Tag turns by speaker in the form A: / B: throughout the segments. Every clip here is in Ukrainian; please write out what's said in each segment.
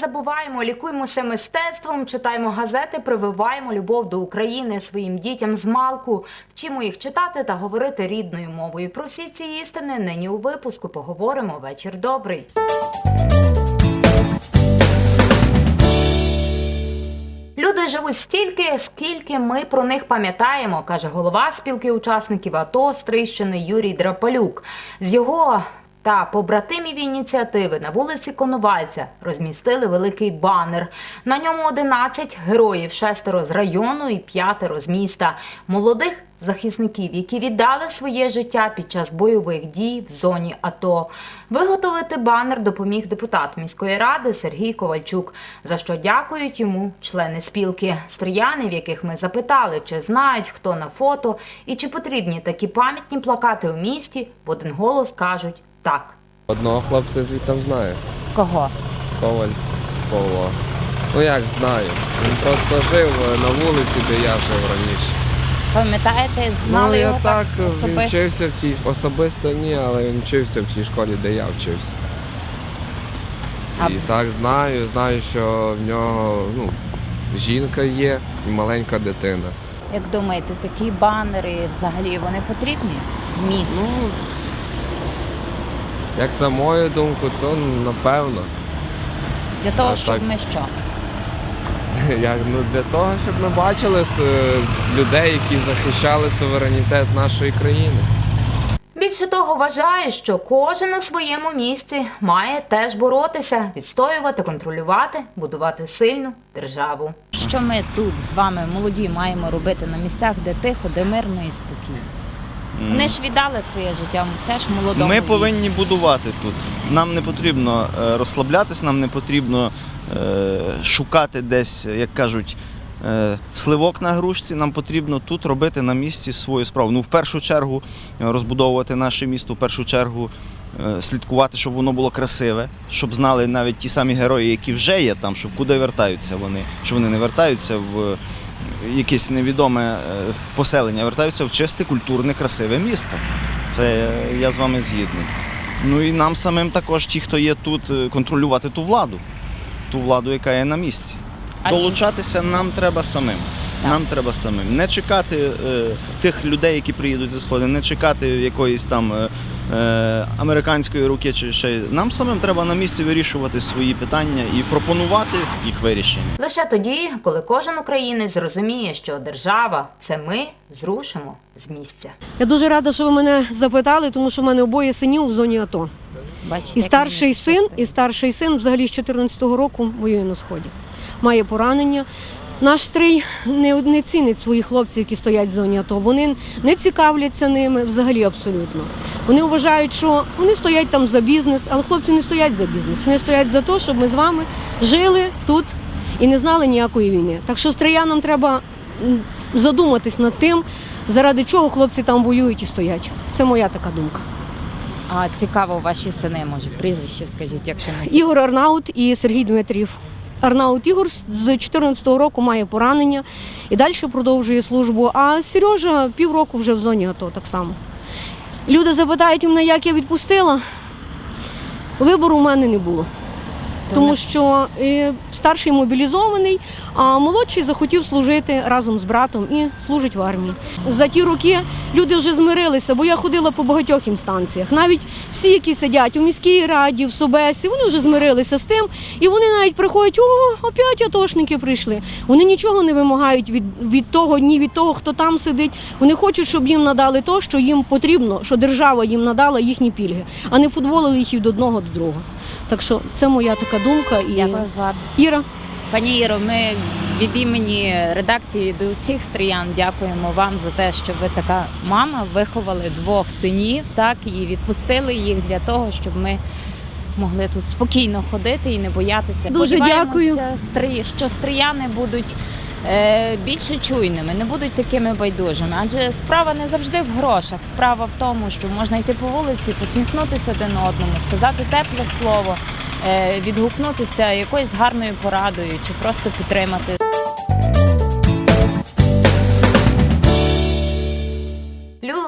A: забуваємо, лікуємося мистецтвом, читаємо газети, прививаємо любов до України своїм дітям з малку, вчимо їх читати та говорити рідною мовою. Про всі ці істини нині у випуску поговоримо. Вечір добрий. Люди живуть стільки, скільки ми про них пам'ятаємо, каже голова спілки учасників АТО Стрийщини Юрій Драпалюк. З його та побратимів ініціативи на вулиці Коновальця розмістили великий банер. На ньому 11 героїв, шестеро з району і п'ятеро з міста. Молодих захисників, які віддали своє життя під час бойових дій в зоні АТО. Виготовити банер допоміг депутат міської ради Сергій Ковальчук, за що дякують йому члени спілки. Стріяни, в яких ми запитали, чи знають, хто на фото і чи потрібні такі пам'ятні плакати у місті, в один голос кажуть так.
B: Одного хлопця звідти знаю.
A: Кого?
B: Коваль Павло. Ну як знаю. Він просто жив на вулиці, де я жив раніше.
A: Пам'ятаєте,
B: ну я так він вчився в тій особисто ні, але він вчився в тій школі, де я вчився.
A: А-
B: І так знаю, знаю, що в нього ну, жінка є і маленька дитина.
C: Як думаєте, такі банери взагалі вони потрібні в місті?
B: Ну, як на мою думку, то напевно.
C: Для того,
B: а
C: щоб
B: так-
C: ми що?
B: Як ну для того, щоб ми бачили е, людей, які захищали суверенітет нашої країни.
A: Більше того, вважаю, що кожен на своєму місці має теж боротися, відстоювати, контролювати, будувати сильну державу.
C: Що ми тут з вами, молоді, маємо робити на місцях, де тихо, де мирно і спокійно? Вони ж віддали своє життя теж молодому.
D: Ми
C: віці.
D: повинні будувати тут. Нам не потрібно е, розслаблятись, нам не потрібно е, шукати десь, як кажуть, е, сливок на грушці. Нам потрібно тут робити на місці свою справу. Ну, в першу чергу розбудовувати наше місто, в першу чергу слідкувати, щоб воно було красиве, щоб знали навіть ті самі герої, які вже є там, щоб куди вертаються вони, що вони не вертаються в якесь невідоме е, поселення, вертаються в чисте, культурне, красиве місто. Це я з вами згідний. Ну і нам самим також, ті, хто є тут, е, контролювати ту владу, ту владу, яка є на місці.
C: А
D: Долучатися нам треба самим.
C: Так.
D: Нам треба самим. Не чекати е, тих людей, які приїдуть зі сходу, не чекати якоїсь там е, американської руки чи ще. Нам самим треба на місці вирішувати свої питання і пропонувати їх вирішення.
A: Лише тоді, коли кожен українець зрозуміє, що держава це ми зрушимо з місця.
E: Я дуже рада, що ви мене запитали, тому що в мене обоє синів в зоні АТО.
C: Бачите,
E: І старший син, і старший син взагалі з 14-го року воює на сході. Має поранення. Наш стрій не, не цінить своїх хлопців, які стоять в зоні АТО. Вони не цікавляться ними взагалі абсолютно. Вони вважають, що вони стоять там за бізнес, але хлопці не стоять за бізнес. Вони стоять за те, щоб ми з вами жили тут і не знали ніякої війни. Так що стріянам треба задуматись над тим, заради чого хлопці там воюють і стоять. Це моя така думка.
C: А цікаво, ваші сини, може, прізвище скажіть, якщо не
E: Ігор Арнаут і Сергій Дмитрів. Арнаут Ігор з 2014 року має поранення і далі продовжує службу. А Сережа півроку вже в зоні АТО так само. Люди запитають мене, як я відпустила. Вибору в мене не було. Тому що е, старший мобілізований, а молодший захотів служити разом з братом і служить в армії. За ті роки люди вже змирилися, бо я ходила по багатьох інстанціях. Навіть всі, які сидять у міській раді, в Собесі, вони вже змирилися з тим, і вони навіть приходять, о, опять атошники прийшли. Вони нічого не вимагають від, від того, ні від того, хто там сидить. Вони хочуть, щоб їм надали то, що їм потрібно, що держава їм надала їхні пільги, а не футболили їх від одного до другого. Так що це моя така думка. І
C: Як вас звати?
E: Іра,
C: Пані Іро, ми від імені редакції до усіх стріян дякуємо вам за те, що ви така мама виховали двох синів, так і відпустили їх для того, щоб ми могли тут спокійно ходити і не боятися.
E: Дуже дякую.
C: стрі- що стріяни будуть. Е, Більше чуйними, не будуть такими байдужими, адже справа не завжди в грошах. Справа в тому, що можна йти по вулиці, посміхнутися один одному, сказати тепле слово, е, відгукнутися якоюсь гарною порадою чи просто підтримати.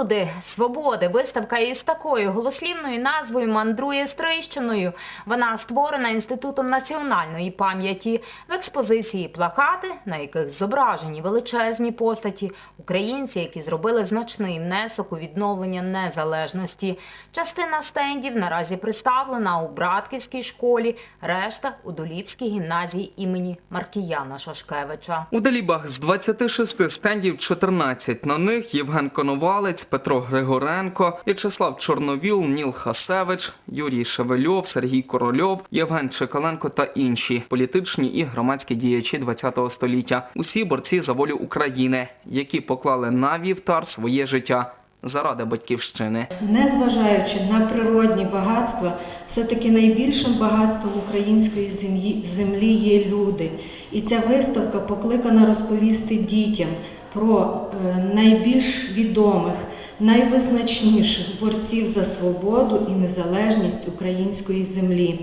A: Люди свободи, виставка із такою голослівною назвою мандрує Стрийщиною. Вона створена інститутом національної пам'яті. В експозиції плакати, на яких зображені величезні постаті, українці, які зробили значний внесок у відновлення незалежності. Частина стендів наразі представлена у Братківській школі, решта у Доліпській гімназії імені Маркіяна Шашкевича.
F: У Делібах з 26 стендів 14. На них Євген Коновалець, Петро Григоренко, В'ячеслав Чорновіл, Ніл Хасевич, Юрій Шевельов, Сергій Корольов, Євген Чекаленко та інші політичні і громадські діячі ХХ століття. Усі борці за волю України, які поклали на вівтар своє життя заради батьківщини.
G: Незважаючи на природні багатства, все-таки найбільшим багатством української землі, землі є люди. І ця виставка покликана розповісти дітям про е, найбільш відомих, найвизначніших борців за свободу і незалежність української землі.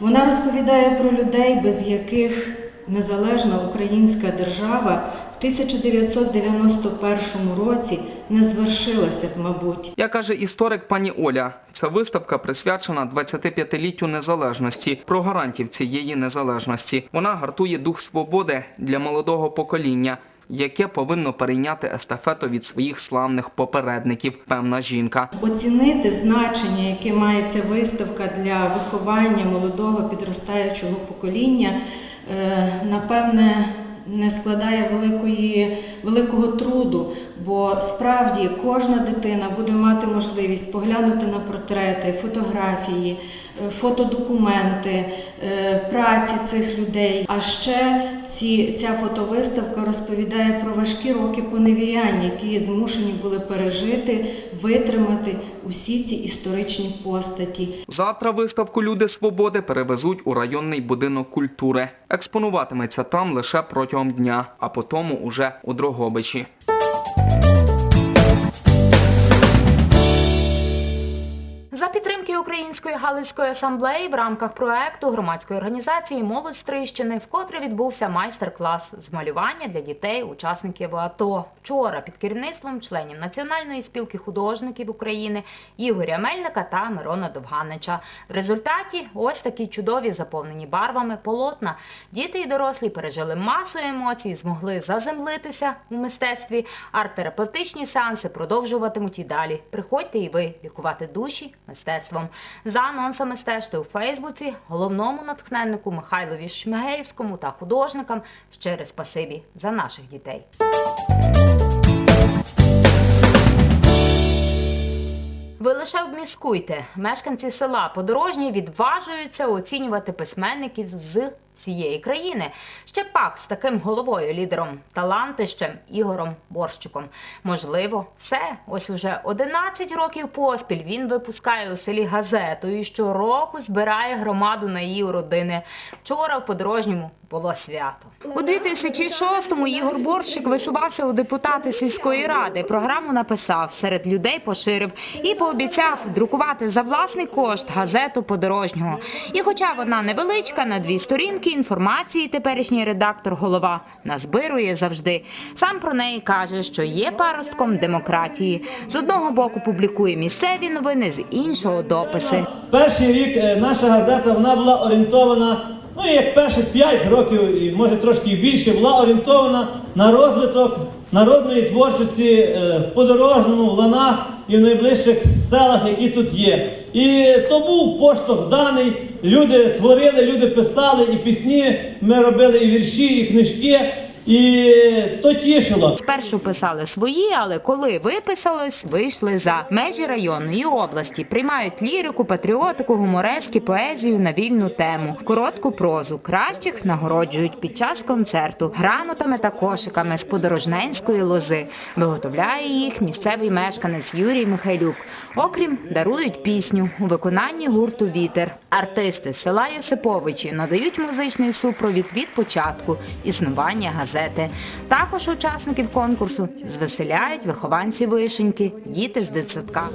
G: Вона розповідає про людей, без яких незалежна українська держава в 1991 році не звершилася б, мабуть.
F: Як каже історик пані Оля, ця виставка присвячена 25-літтю незалежності, про гарантів цієї незалежності. Вона гартує дух свободи для молодого покоління, яке повинно перейняти естафету від своїх славних попередників. Певна жінка.
G: Оцінити значення, яке має ця виставка для виховання молодого підростаючого покоління, е, напевне, не складає великої, великого труду, бо справді кожна дитина буде мати можливість поглянути на портрети, фотографії, е, фотодокументи, е, праці цих людей. А ще ці, ця фотовиставка розповідає про важкі роки поневіряння, які змушені були пережити, витримати усі ці історичні постаті.
F: Завтра виставку Люди свободи перевезуть у районний будинок культури. Експонуватиметься там лише протягом дня, а потім уже у Дрогобичі.
A: За підтримки Української Галицької асамблеї в рамках проекту громадської організації Молодь Стрищини вкотре відбувся майстер-клас з малювання для дітей, учасників АТО. Вчора під керівництвом членів Національної спілки художників України Ігоря Мельника та Мирона Довганича. В результаті ось такі чудові заповнені барвами полотна. Діти і дорослі пережили масу емоцій, змогли заземлитися у мистецтві. Арт-терапевтичні сеанси продовжуватимуть і далі. Приходьте і ви лікувати душі мистецтвом. За анонсами стежте у Фейсбуці, головному натхненнику Михайлові Шмигельському та художникам щире спасибі за наших дітей. Ви лише обміскуйте. Мешканці села Подорожні відважуються оцінювати письменників з всієї країни. Ще пак з таким головою, лідером, талантищем Ігором Борщиком. Можливо, все. Ось уже 11 років поспіль він випускає у селі газету і щороку збирає громаду на її родини. Вчора в подорожньому було свято. У 2006-му Ігор Борщик висувався у депутати сільської ради. Програму написав, серед людей поширив і пообіцяв друкувати за власний кошт газету подорожнього. І хоча вона невеличка, на дві сторінки інформації теперішній редактор голова назбирує завжди. Сам про неї каже, що є паростком демократії. З одного боку публікує місцеві новини, з іншого дописи.
H: Перший рік е, наша газета вона була орієнтована, ну як перших 5 років, і може трошки більше, була орієнтована на розвиток народної творчості е, в подорожному, в ланах і в найближчих селах, які тут є. І то був поштовх даний. Люди творили, люди писали і пісні. Ми робили і вірші, і книжки. І то тішило.
A: Спершу писали свої, але коли виписались, вийшли за межі районної області. Приймають лірику, патріотику, гуморески, поезію на вільну тему, коротку прозу. Кращих нагороджують під час концерту грамотами та кошиками з подорожненської лози. Виготовляє їх місцевий мешканець Юрій Михайлюк. Окрім дарують пісню у виконанні гурту Вітер. Артисти села Йосиповичі надають музичний супровід від початку існування газети. Також учасників конкурсу звеселяють вихованці вишеньки, діти з дитсадка.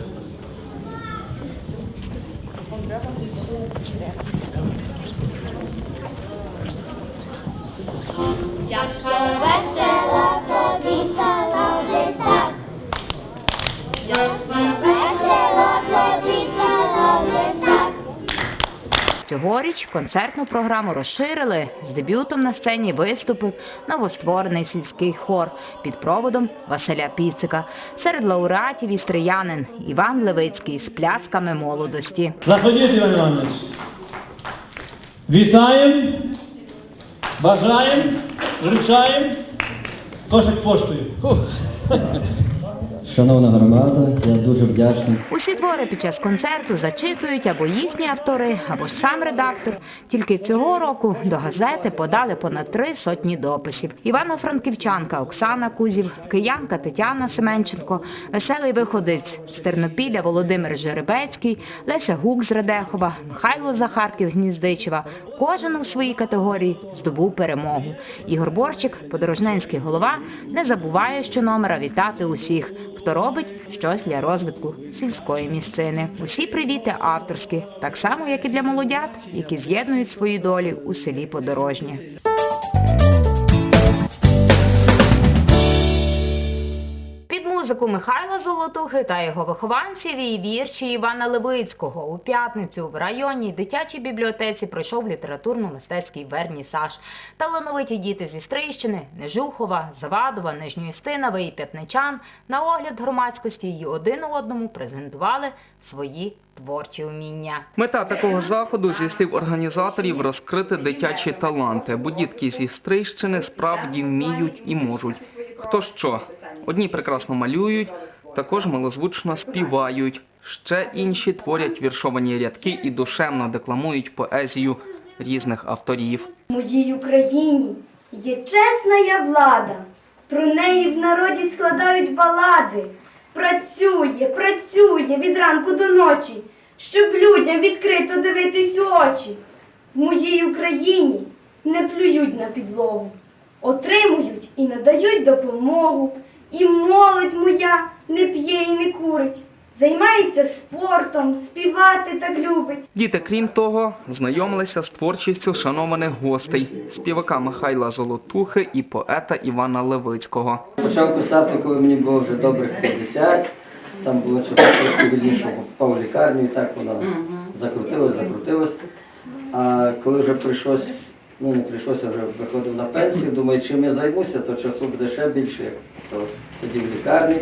I: Якщо весело
A: Цьогоріч концертну програму розширили. З дебютом на сцені виступив новостворений сільський хор під проводом Василя Піцика. Серед лауреатів істриянин Іван Левицький з плясками молодості.
H: Заходіть, Іван Іванович. Вітаємо, бажаємо, вручаємо. Кошик поштою.
I: Шановна громада, я дуже вдячний.
A: Усі твори під час концерту зачитують або їхні автори, або ж сам редактор. Тільки цього року до газети подали понад три сотні дописів. Івано-Франківчанка Оксана Кузів, киянка Тетяна Семенченко, веселий виходець з Тернопіля Володимир Жеребецький, Леся Гук з Радехова, Михайло Захарків Гніздичева. Кожен у своїй категорії здобув перемогу. Ігор Борщик, подорожненський голова, не забуває щономера вітати усіх, хто робить щось для розвитку сільської місцини. Усі привіти авторські, так само як і для молодят, які з'єднують свої долі у селі Подорожнє. Музику Михайла Золотухи та його вихованців і вірші Івана Левицького у п'ятницю в районній дитячій бібліотеці пройшов літературно-мистецький вернісаж. Талановиті діти зі Стрийщини, Нежухова, Завадова, Нижньоістинова і П'ятничан на огляд громадськості й один одному презентували свої творчі уміння.
F: Мета такого заходу, зі слів організаторів, розкрити дитячі таланти, бо дітки зі Стрийщини справді вміють і можуть. Хто що? Одні прекрасно малюють, також милозвучно співають. Ще інші творять віршовані рядки і душевно декламують поезію різних авторів.
J: В моїй Україні є чесна влада, про неї в народі складають балади. Працює, працює від ранку до ночі, щоб людям відкрито дивитись у очі. В моїй Україні не плюють на підлогу, отримують і надають допомогу. І молодь моя не п'є і не курить, займається спортом, співати так любить.
F: Діти, крім того, знайомилися з творчістю шанованих гостей, співака Михайла Золотухи і поета Івана Левицького.
I: Почав писати, коли мені було вже добрих 50. Там було часу трошки вільніше, попав в лікарню і так воно закрутилось, закрутилось. А коли вже прийшлось, ну прийшлося, вже виходив на пенсію, думаю, чим я займуся, то часу буде ще більше, як то тоді в лікарні.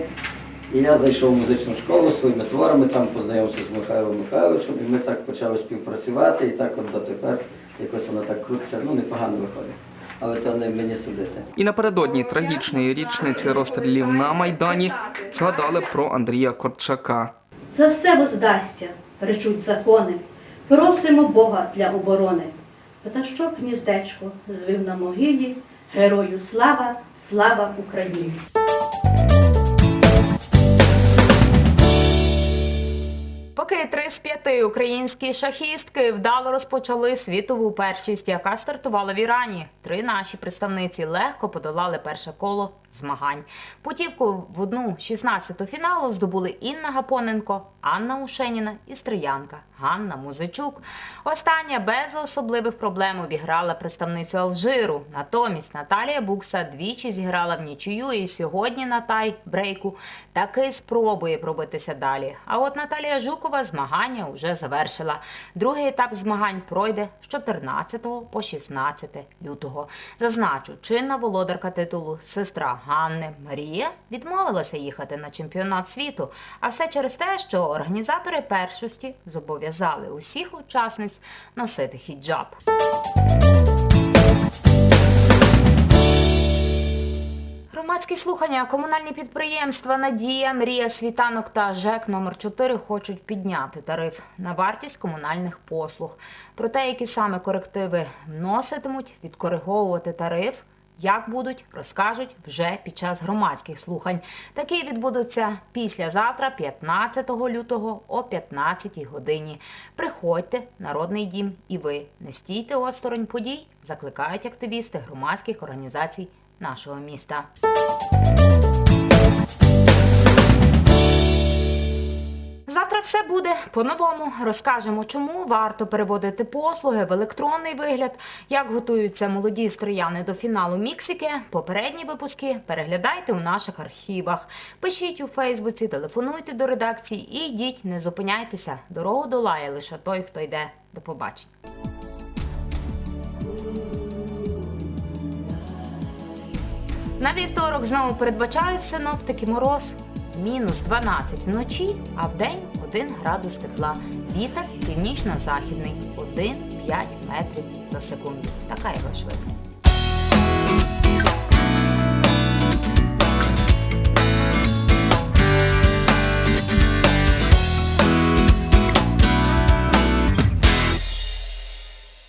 I: І я зайшов в музичну школу своїми творами, там познайомився з Михайлом Михайловичем, і ми так почали співпрацювати, і так от дотепер якось воно так крутиться, ну непогано виходить. Але то не мені судити.
F: І напередодні трагічної річниці розстрілів на Майдані згадали про Андрія Корчака.
K: За все воздасться, речуть закони. Просимо Бога для оборони. Пташок гніздечко звив на могилі, герою слава, слава Україні!
A: Поки три з п'яти українські шахістки вдало розпочали світову першість, яка стартувала в Ірані. Три наші представниці легко подолали перше коло змагань. Путівку в одну 16-ту фіналу здобули Інна Гапоненко, Анна Ушеніна і Стриянка Ганна Музичук. Остання без особливих проблем обіграла представницю Алжиру. Натомість Наталія Букса двічі зіграла в нічию і сьогодні на тай-брейку таки спробує пробитися далі. А от Наталія Жукова змагання вже завершила. Другий етап змагань пройде з 14 по 16 лютого. Зазначу, чинна володарка титулу сестра Ганни Марія відмовилася їхати на чемпіонат світу. А все через те, що організатори першості зобов'язали усіх учасниць носити хіджаб. Громадські слухання, комунальні підприємства Надія, Мрія, Світанок та ЖЕК номер 4 хочуть підняти тариф на вартість комунальних послуг. Про те, які саме корективи вноситимуть, відкориговувати тариф. Як будуть, розкажуть вже під час громадських слухань. Такі відбудуться післязавтра, 15 лютого о 15 годині. Приходьте, народний дім, і ви не стійте осторонь подій, закликають активісти громадських організацій нашого міста. Все буде по-новому. Розкажемо, чому варто переводити послуги в електронний вигляд, як готуються молоді стрияни до фіналу Міксики. Попередні випуски переглядайте у наших архівах. Пишіть у Фейсбуці, телефонуйте до редакції і йдіть, не зупиняйтеся. Дорогу долає лише той, хто йде. До побачення. На вівторок знову передбачають синоптики мороз. Мінус 12 вночі, а вдень 1 градус тепла. Вітер північно-західний 1-5 метрів за секунду. Така його швидкість.